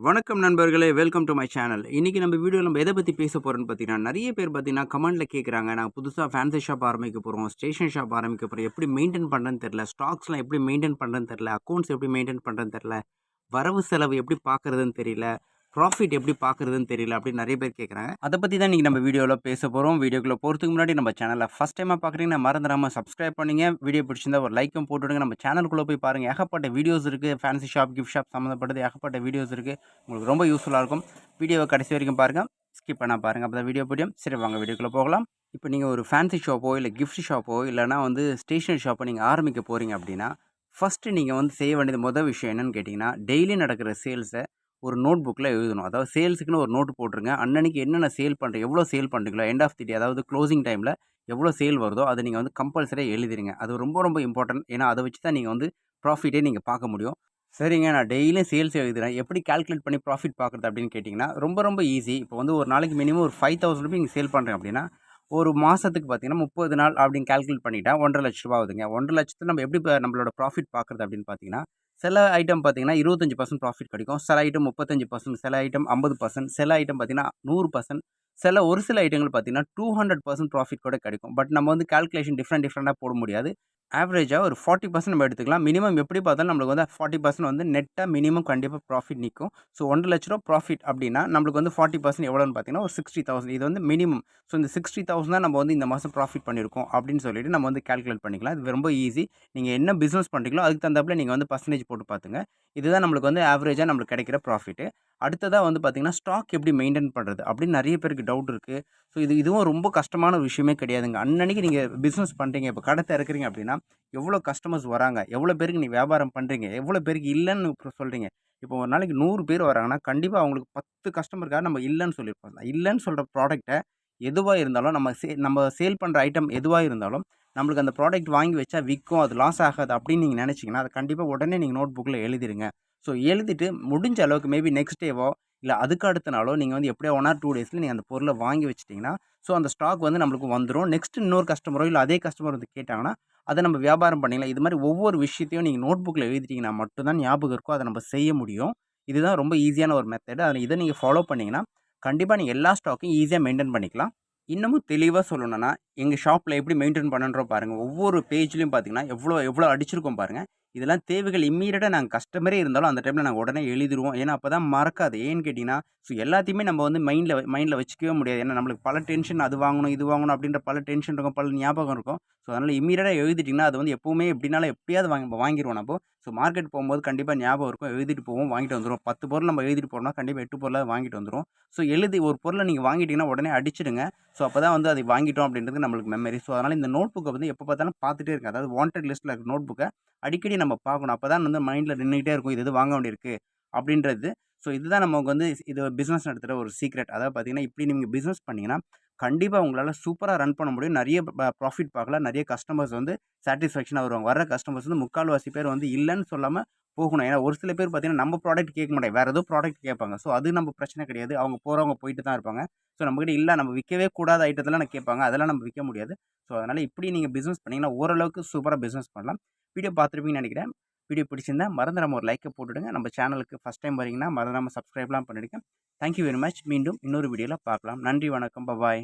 வணக்கம் நண்பர்களே welcome to my channel இன்றைக்கி நம்ம வீடியோ நம்ம எதை பற்றி பேச போகிறோன்னு பார்த்தீங்கன்னா நிறைய பேர் பார்த்தீங்கன்னா கமெண்ட்டில் கேட்குறாங்க நாங்கள் புதுசாக ஃபேன்சி ஷாப் ஆரம்பிக்க போகிறோம் ஸ்டேஷன் ஷாப் ஆரம்பிக்க போகிறோம் எப்படி மெயின்டைன் பண்ணுறேன்னு தெரில ஸ்டாக்ஸ்லாம் எப்படி மெயின்டைன் பண்ணுறேன்னு தெரில அக்கௌண்ட்ஸ் எப்படி மெயின்டைன் பண்ணுறேன்னு தெரில வரவு செலவு எப்படி பார்க்குறதுன்னு தெரியல ப்ராஃபிட் எப்படி பார்க்குறதுன்னு தெரியல அப்படின்னு நிறைய பேர் கேட்குறாங்க அதை பற்றி தான் இன்றைக்கி நம்ம வீடியோவில் பேச போகிறோம் வீடியோக்குள்ளே போகிறதுக்கு முன்னாடி நம்ம சேனலை ஃபஸ்ட் டைமாக பார்க்குறீங்கன்னா மறந்துடாமல் சப்ஸ்கிரைப் பண்ணிங்க. வீடியோ பிடிச்சிருந்தா ஒரு லைக்கும் போட்டுவிடுங்க நம்ம சேனலுக்குள்ளே போய் பாருங்கள் ஏகப்பட்ட வீடியோஸ் இருக்குது ஃபேன்சி ஷாப் கிஃப்ட் ஷாப் சம்மந்தப்பட்டது ஏகப்பட்ட வீடியோஸ் இருக்குது உங்களுக்கு ரொம்ப யூஸ்ஃபுல்லாக இருக்கும். வீடியோவை கடைசி வரைக்கும் பாருங்கள் ஸ்கிப் பண்ணால் பாருங்கள் அப்போ தான் வீடியோ பிடிக்கும் சரி வாங்க வீடியோக்குள்ளே போகலாம். இப்போ நீங்கள் ஒரு ஃபேன்சி ஷாப்போ இல்லை கிஃப்ட் ஷாப்போ இல்லைனா வந்து ஸ்டேஷனரி ஷாப்போ நீங்கள் ஆரம்பிக்க போகிறீங்க அப்படின்னா ஃபஸ்ட்டு நீங்கள் வந்து செய்ய வேண்டியது மொதல் விஷயம் என்னென்னு கேட்டிங்கன்னா டெய்லி நடக்கிற சேல்ஸை ஒரு நோட் புக்கில் எழுதணும். அதாவது சேல்ஸுக்குன்னு ஒரு நோட்டு போட்டுருங்க. அன்னன்னைக்கு என்னென்ன சேல் பண்ணுறீங்க எவ்வளோ சேல் பண்ணுறீங்களோ எண்ட் ஆஃப் தி டே அதாவது க்ளோசிங் டைமில் எவ்வளோ சேல் வருதோ அதை நீங்கள் வந்து கம்பல்சரியாக எழுதிடுங்க அது ரொம்ப ரொம்ப இம்பார்ட்டன்ட் ஏன்னா அதை வச்சு தான் நீங்கள் வந்து ப்ராஃபிட்டே நீங்கள் பார்க்க முடியும். சரிங்க நான் டெய்லியும் சேல்ஸ் எழுதுறேன். எப்படி கால்குலேட் பண்ணி ப்ராஃபிட் பார்க்குறது அப்படின்னு கேட்டிங்கன்னா ரொம்ப ரொம்ப ஈஸி இப்போ வந்து ஒரு நாளைக்கு மினிமம் ஒரு ஃபைவ் தௌசண்ட் ருபி நீங்கள் சேல் பண்ணுறேன் அப்படின்னா ஒரு மாதத்துக்கு பார்த்தீங்கன்னா முப்பது நாள் அப்படின்னு கால்குலேட் பண்ணிட்டா ஒன்றரை லட்ச ரூபா ஆகுதுங்க. ஒன்றரை லட்சத்தில் நம்ம எப்படி இப்போ நம்மளோட ப்ராஃபிட் பார்க்குறது அப்படின்னு பார்த்தீங்கன்னா சில ஐட்டம் பார்த்தீங்கன்னா இருபத்தஞ்சி பர்சன்ட் ப்ராஃபிட் கிடைக்கும். சில ஐட்டம் முப்பத்தஞ்சு பர்சன்ட் சில ஐட்டம் ஐம்பது பர்சன்ட் சில ஐட்டம் பார்த்தீங்கன்னா நூறு பர்சன்ட் சில ஒரு சில ஐட்டங்கள் பார்த்தீங்கன்னா டூ ஹண்ட்ரட் பர்சன்ட் ப்ராஃபிட் கூட கிடைக்கும். பட் நம்ம வந்து கால்குலேஷன் டிஃப்ரெண்ட் டிஃப்ரெண்ட்டாக போட முடியாது. ஆவரேஜாக ஒரு ஃபார்ட்டி பர்சன்ட் நம்ம எடுத்துக்கலாம். மினிமம் எப்படி பார்த்தாலும் நம்மளுக்கு வந்து ஃபார்ட்டி பர்சன்ட் வந்து நெட்டாக மினிமம் கண்டிப்பாக ப்ராஃபிட் நிற்கும் ஸோ ஒன்றரை லட்ச ரூபா ப்ராஃபிட் அப்படின்னா நம்மளுக்கு வந்து ஃபார்ட்டி பர்சன்ட் எவ்வளோன்னு பார்த்தீங்கன்னா ஒரு சிக்ஸ்டி தௌசண்ட் இது வந்து மினிமம் ஸோ இந்த சிக்ஸ்டி தௌசண்ட் தான் நம்ம வந்து இந்த மாதம் ப்ராஃபிட் பண்ணியிருக்கோம் அப்படின்னு சொல்லிட்டு நம்ம வந்து கால்குலேட் பண்ணிக்கலாம். இது ரொம்ப ஈஸி நீங்கள் என்ன பிஸ்னஸ் பண்ணுறீங்களோ அதுக்கு தகுந்தாப்பில் நீங்கள் வந்து பர்சன்டேஜ் போட்டு பார்த்துங்க இதுதான் நம்மளுக்கு வந்து ஆவரேஜாக நம்மளுக்கு கிடைக்கிற ப்ராஃபிட்டு அடுத்ததாக வந்து பார்த்திங்கன்னா ஸ்டாக் எப்படி மெயின்டைன் பண்ணுறது அப்படின்னு நிறைய பேருக்கு டவுட் இருக்குது ஸோ இது இதுவும் ரொம்ப கஷ்டமான விஷயமே கிடையாதுங்க. அன்னன்னைக்கு நீங்கள் பிஸ்னஸ் பண்ணுறீங்க இப்போ கடை திறக்கிறீங்க அப்படின்னா எவ்வளோ கஸ்டமர்ஸ் வராங்க? எவ்வளோ பேருக்கு நீ வியாபாரம் பண்ணுறீங்க எவ்வளோ பேருக்கு இல்லைன்னு சொல்கிறீங்க இப்போ ஒரு நாளைக்கு நூறு பேர் வராங்கன்னா கண்டிப்பாக அவங்களுக்கு பத்து கஸ்டமருக்காக நம்ம இல்லைன்னு சொல்லியிருப்போம். இல்லைன்னு சொல்கிற ப்ராடக்ட்டை எதுவாக இருந்தாலும் நம்ம சே நம்ம சேல் பண்ணுற ஐட்டம் எதுவாக இருந்தாலும் நம்மளுக்கு அந்த ப்ராடக்ட் வாங்கி வச்சா விற்கும் அது லாஸ் ஆகாது அப்படின்னு நீங்கள் நினச்சிங்கன்னா அதை கண்டிப்பாக உடனே நீங்கள் நோட் புக்கில் எழுதிருங்க. ஸோ எழுதிட்டு முடிஞ்ச அளவுக்கு மேபி நெக்ஸ்ட் டேவோ இல்லை அதுக்கு அடுத்த நாளோ நீங்கள் வந்து எப்படியோ ஒன் ஆர் டூ டேஸில் நீங்கள் அந்த பொருளை வாங்கி வச்சிட்டிங்கன்னா ஸோ அந்த ஸ்டாக் வந்து நம்மளுக்கு வந்துடும் நெக்ஸ்ட் இன்னொரு கஸ்டமரோ இல்லை அதே கஸ்டமர் வந்து கேட்டாங்கன்னா அதை நம்ம வியாபாரம் பண்ணிக்கலாம். இது மாதிரி ஒவ்வொரு விஷயத்தையும் நீங்கள் நோட் புக்கில் எழுதிட்டிங்கன்னா மட்டும்தான் ஞாபகம் இருக்கோ அதை நம்ம செய்ய முடியும். இதுதான் ரொம்ப ஈஸியான ஒரு மெத்தடு அதில் இதை நீங்கள் ஃபாலோ பண்ணிங்கன்னா கண்டிப்பாக நீங்கள் எல்லா ஸ்டாக்கையும் ஈஸியாக மெயின்டைன் பண்ணிக்கலாம். இன்னமும் தெளிவாக சொல்லணும்னா எங்கள் ஷாப்பில் எப்படி மெயின்டைன் பண்ணுன்றோம் பாருங்கள் ஒவ்வொரு பேஜ்லேயும் பார்த்தீங்கன்னா எவ்வளோ எவ்வளோ அடிச்சிருக்கோம் பாருங்கள் இதெல்லாம் தேவைகள் இம்மீடியட்டாக நாங்கள் கஸ்டமரே இருந்தாலும் அந்த டைமில் நாங்கள் உடனே எழுதிடுவோம் ஏன்னா அப்போ தான் மறக்காது. ஏன்னு கேட்டிங்கன்னா ஸோ எல்லாத்தையுமே நம்ம வந்து மைண்டில் மைண்டில் வச்சுக்கவே முடியாது. ஏன்னா நம்மளுக்கு பல டென்ஷன் அது வாங்கணும் இது வாங்கணும் அப்படின்ற பல டென்ஷன் இருக்கும் பல ஞாபகம் இருக்கும். ஸோ அதனால் இம்மீடியட்டாக எழுதிட்டிங்கன்னா அது வந்து எப்போவுமே எப்படினாலும் எப்படியாவது வாங்கி வாங்கிடுவோம் நம்ம. ஸோ மார்க்கெட் போகும்போது கண்டிப்பாக ஞாபகம் இருக்கும். எழுதிட்டு போவோம் வாங்கிட்டு வந்துடும் பத்து பொருள் நம்ம எழுதிட்டு போகிறோம்னா கண்டிப்பாக எட்டு பொருளாக வாங்கிட்டு வந்துடும் ஸோ எழுதி ஒரு பொருளை நீங்கள் வாங்கிட்டிங்கன்னா உடனே அடிச்சிடுங்க. ஸோ அப்போ தான் வந்து அதை வாங்கிட்டோம் அப்படின்றது நம்மளுக்கு மெமரி ஸோ அதனால் இந்த நோட் புக்கை வந்து எப்போ பார்த்தாலும் பார்த்துட்டே இருக்கு அதாவது வாண்டட் லிஸ்ட்டில் இருக்க நோட் புக்கை அடிக்கடி நம்ம பார்க்கணும். அப்போ தான் வந்து மைண்டில் நின்றுக்கிட்டே இருக்கும். இது இது வாங்க வேண்டியிருக்கு? அப்படின்றது ஸோ இதுதான் நமக்கு வந்து இது பிஸ்னஸ் நடத்துகிற ஒரு சீக்ரெட் அதாவது பார்த்தீங்கன்னா இப்படி நீங்கள் பிஸ்னஸ் பண்ணிங்கன்னா கண்டிப்பாக உங்களால் சூப்பராக ரன் பண்ண முடியும். நிறைய ப்ராஃபிட் பார்க்கலாம் நிறைய கஸ்டமர்ஸ் வந்து சாட்டிஸ்ஃபேக்ஷனாக வருவாங்க. வர கஸ்டமர்ஸ் வந்து முக்கால்வாசி பேர் வந்து இல்லைன்னு சொல்லாமல் போகணும். ஏன்னா ஒரு சில பேர் பார்த்தீங்கன்னா நம்ம ப்ராடக்ட் கேட்க மாட்டாங்க. வேறு ஏதோ ப்ராடக்ட் கேட்பாங்க. ஸோ அது நம்ம பிரச்சனை கிடையாது. அவங்க போகிறவங்க போயிட்டு தான் இருப்பாங்க. ஸோ நம்மக்கிட்ட இல்லை நம்ம விற்கவே கூடாத ஐட்டத்தெல்லாம் நான் கேட்பாங்க. அதெல்லாம் நம்ம விற்க முடியாது. ஸோ அதனால் இப்படி நீங்கள் பிஸ்னஸ் பண்ணிங்கன்னா ஓரளவுக்கு சூப்பராக பிஸ்னஸ் பண்ணலாம். வீடியோ பார்த்துருப்பீங்கன்னு நினைக்கிறேன். வீடியோ பிடிச்சிருந்தா மறந்துடாமல் ஒரு லைக்கை போட்டுவிடுங்க நம்ம சேனலுக்கு ஃபஸ்ட் டைம் வரீங்கன்னா மறந்துடாமல் சப்ஸ்கிரைப்லாம் பண்ணிவிடுங்க தேங்க்யூ வெரி மச் மீண்டும் இன்னொரு வீடியோவில் பார்க்கலாம். நன்றி வணக்கம். பபாய்